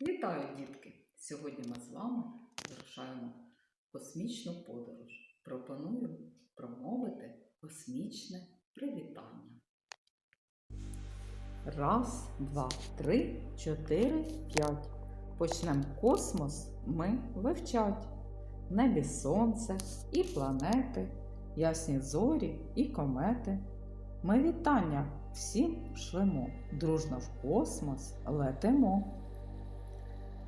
Вітаю, дітки! Сьогодні ми з вами вирушаємо космічну подорож. Пропоную промовити космічне привітання. Раз, два, три, чотири, п'ять. Почнемо космос ми вивчать. В небі сонце і планети, ясні зорі і комети. Ми вітання всім шлемо, дружно в космос летимо.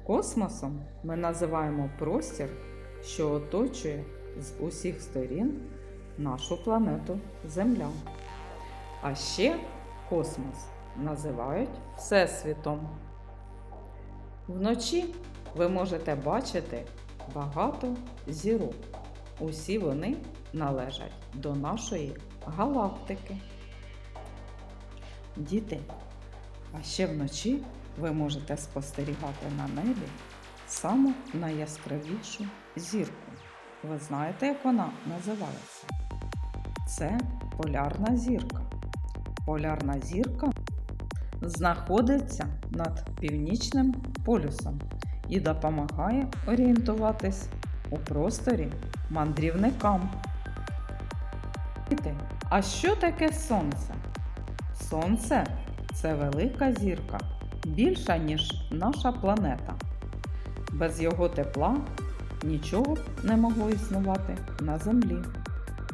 Космосом ми називаємо простір, що оточує з усіх сторін нашу планету Земля. А ще космос називають Всесвітом. Вночі ви можете бачити багато зірок. Усі вони належать до нашої галактики. Діти, а ще вночі ви можете спостерігати на небі саму найяскравішу зірку. Ви знаєте, як вона називається? Це полярна зірка. Полярна зірка знаходиться над північним полюсом і допомагає орієнтуватись у просторі мандрівникам. А що таке сонце? Сонце це велика зірка, більша, ніж наша планета. Без його тепла нічого б не могло існувати на Землі.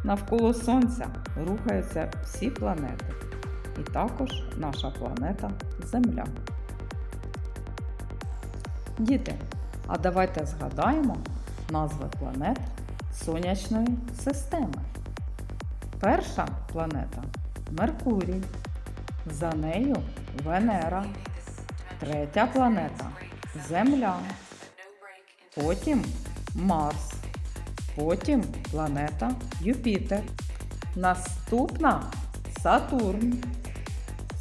Навколо Сонця рухаються всі планети, і також наша планета Земля. Діти, а давайте згадаємо назви планет Сонячної системи. Перша планета Меркурій. За нею Венера. Третя планета Земля. Потім Марс. Потім планета Юпітер. Наступна Сатурн.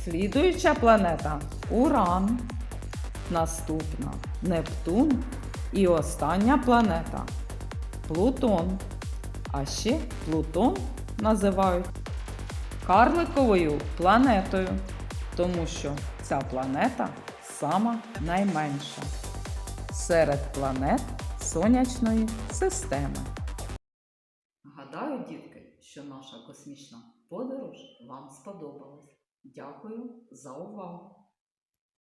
Слідуюча планета Уран. Наступна Нептун. І остання планета Плутон. А ще Плутон називають карликовою планетою, тому що ця планета сама найменша серед планет сонячної системи. Гадаю, дітки, що наша космічна подорож вам сподобалась. Дякую за увагу!